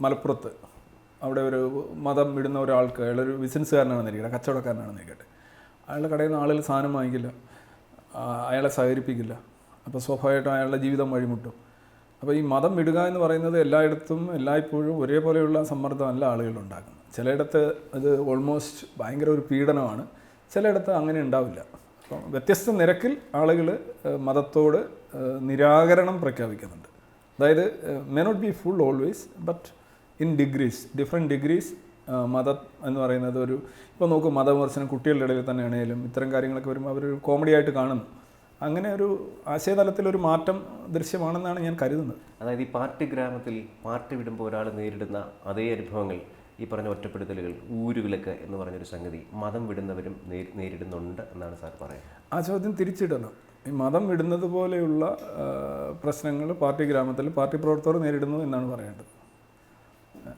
മലപ്പുറത്ത് അവിടെ ഒരു മതം വിടുന്ന ഒരാൾക്ക് അയാളൊരു ബിസിനസ്സുകാരനാണെന്ന് ഇരിക്കട്ടെ കച്ചവടക്കാരനാണെന്ന് ഇരിക്കട്ടെ അയാളുടെ കടയിൽ നിന്ന് ആളുകൾ സാധനം വാങ്ങിക്കില്ല. അയാളെ സഹകരിപ്പിക്കില്ല. അപ്പോൾ സ്വാഭാവികമായിട്ടും അയാളുടെ ജീവിതം വഴിമുട്ടും. അപ്പോൾ ഈ മതം വിടുക എന്ന് പറയുന്നത് എല്ലായിടത്തും എല്ലായ്പ്പോഴും ഒരേപോലെയുള്ള സമ്മർദ്ദമല്ല ആളുകൾ ഉണ്ടാക്കുന്നത്. ചിലയിടത്ത് അത് ഓൾമോസ്റ്റ് ഭയങ്കര ഒരു പീഡനമാണ്. ചിലയിടത്ത് അങ്ങനെ ഉണ്ടാവില്ല. അപ്പം വ്യത്യസ്ത നിരക്കിൽ ആളുകൾ മതത്തോട് നിരാകരണം പ്രഖ്യാപിക്കുന്നുണ്ട്. അതായത് may not be full always but in degrees different degrees മതം എന്ന് പറയുന്നത് ഒരു ഇപ്പോൾ നോക്കും മതവിമർശനം കുട്ടികളുടെ ഇടയിൽ തന്നെ ആണെങ്കിലും ഇത്തരം കാര്യങ്ങളൊക്കെ വരുമ്പോൾ അവരൊരു കോമഡി ആയിട്ട് കാണുന്നു. അങ്ങനെ ഒരു ആശയതലത്തിലൊരു മാറ്റം ദൃശ്യമാണെന്നാണ് ഞാൻ കരുതുന്നത്. അതായത് ഈ പാർട്ടി ഗ്രാമത്തിൽ പാർട്ടി വിടുമ്പോൾ ഒരാൾ നേരിടുന്ന അതേ അനുഭവങ്ങൾ ഈ പറഞ്ഞ ഒറ്റപ്പെടുത്തലുകൾ ഊരുകളൊക്കെ എന്ന് പറഞ്ഞൊരു സംഗതി മതം വിടുന്നവരും നേരി- നേരിടുന്നുണ്ട് എന്നാണ് സാർ പറയുന്നത്. ആ ചോദ്യം തിരിച്ചിടണം. ഈ മതം വിടുന്നത് പോലെയുള്ള പ്രശ്നങ്ങൾ പാർട്ടി ഗ്രാമത്തിൽ പാർട്ടി പ്രവർത്തകർ നേരിടുന്നു എന്നാണ് പറയേണ്ടത്.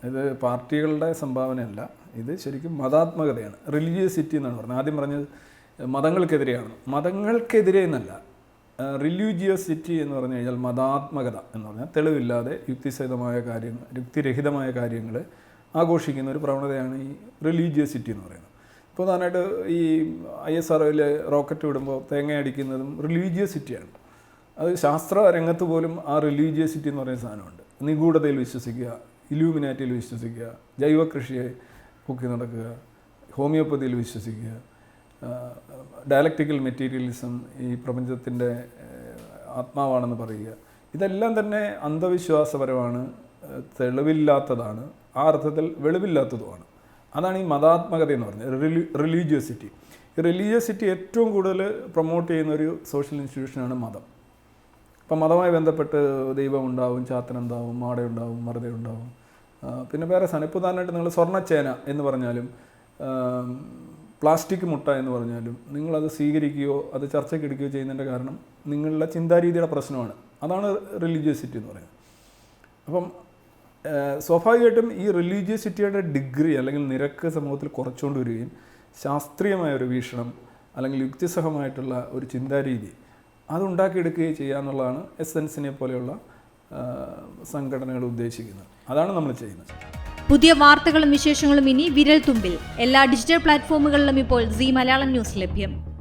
ഇത് പാർട്ടികളുടെ സംഭാവനയല്ല. ഇത് ശരിക്കും മതാത്മകതയാണ്. റിലീജിയസിറ്റി എന്നാണ് പറഞ്ഞത്. ആദ്യം പറഞ്ഞത് മതങ്ങൾക്കെതിരെയാണ്. മതങ്ങൾക്കെതിരെ എന്നല്ല. റിലീജിയസിറ്റി എന്ന് പറഞ്ഞു കഴിഞ്ഞാൽ മതാത്മകത എന്ന് പറഞ്ഞാൽ തെളിവില്ലാതെ യുക്തിസഹിതമായ കാര്യങ്ങൾ യുക്തിരഹിതമായ കാര്യങ്ങൾ ആഘോഷിക്കുന്ന ഒരു പ്രവണതയാണ് ഈ റിലീജിയസിറ്റി എന്ന് പറയുന്നത്. ഉദാഹരണമായിട്ട് ഈ ഐ എസ് ആർ റോക്കറ്റ് വിടുമ്പോൾ തേങ്ങ അടിക്കുന്നതും റിലീജിയസിറ്റിയാണ് അത് ശാസ്ത്ര രംഗത്ത് പോലും ആ റിലീജിയസിറ്റി എന്ന് പറയുന്ന സാധനമുണ്ട്. നിഗൂഢതയിൽ വിശ്വസിക്കുക ഇലൂമിനാറ്റിയിൽ വിശ്വസിക്കുക. ജൈവ കൃഷിയെ പൊക്കി നടക്കുക. ഹോമിയോപ്പതിയിൽ വിശ്വസിക്കുക. ഡയലക്റ്റിക്കൽ മെറ്റീരിയലിസം ഈ പ്രപഞ്ചത്തിന്റെ ആത്മാവാണെന്ന് പറയുക. ഇതെല്ലാം തന്നെ അന്ധവിശ്വാസപരമാണ് തെളിവില്ലാത്തതാണ്. ആ അർത്ഥത്തിൽ വെളിവില്ലാത്തതുമാണ്. അതാണ് ഈ മതാത്മകത എന്ന് പറഞ്ഞത്. റിലി റിലീജിയസിറ്റി. ഈ റിലീജിയസിറ്റി ഏറ്റവും കൂടുതൽ പ്രൊമോട്ട് ചെയ്യുന്ന ഒരു സോഷ്യൽ ഇൻസ്റ്റിറ്റ്യൂഷനാണ് മതം. അപ്പം മതവുമായി ബന്ധപ്പെട്ട് ദൈവം ഉണ്ടാവും ചാത്തനുണ്ടാവും മാടയുണ്ടാവും മറുതയുണ്ടാവും പിന്നെ വേറെ സാധനം. ഇപ്പോൾ നിങ്ങൾ സ്വർണച്ചേന എന്ന് പറഞ്ഞാലും പ്ലാസ്റ്റിക് മുട്ട എന്ന് പറഞ്ഞാലും നിങ്ങളത് സ്വീകരിക്കുകയോ അത് ചർച്ചയ്ക്ക് എടുക്കുകയോ ചെയ്യുന്നതിന്റെ കാരണം നിങ്ങളുടെ ചിന്താരീതിയുടെ പ്രശ്നമാണ്. അതാണ് റിലീജിയസിറ്റി എന്ന് പറയുന്നത്. അപ്പം സ്വാഭാവികമായിട്ടും ഈ റിലീജിയസിറ്റിയുടെ ഡിഗ്രി അല്ലെങ്കിൽ നിരക്ക് സമൂഹത്തിൽ കുറച്ചുകൊണ്ട് വരികയും ശാസ്ത്രീയമായ ഒരു വീക്ഷണം അല്ലെങ്കിൽ യുക്തിസഹമായിട്ടുള്ള ഒരു ചിന്താരീതി അതുണ്ടാക്കിയെടുക്കുകയും ചെയ്യുക എന്നുള്ളതാണ് എസെൻസിനെ പോലെയുള്ള സംഘടനകൾ ഉദ്ദേശിക്കുന്നത്. അതാണ് നമ്മൾ ചെയ്യുന്നത്. പുതിയ വാർത്തകളും വിശേഷങ്ങളും ഇനി വിരൽ തുമ്പിൽ എല്ലാ ഡിജിറ്റൽ പ്ലാറ്റ്ഫോമുകളിലും ഇപ്പോൾ സി മലയാളം ന്യൂസ് ലഭ്യം.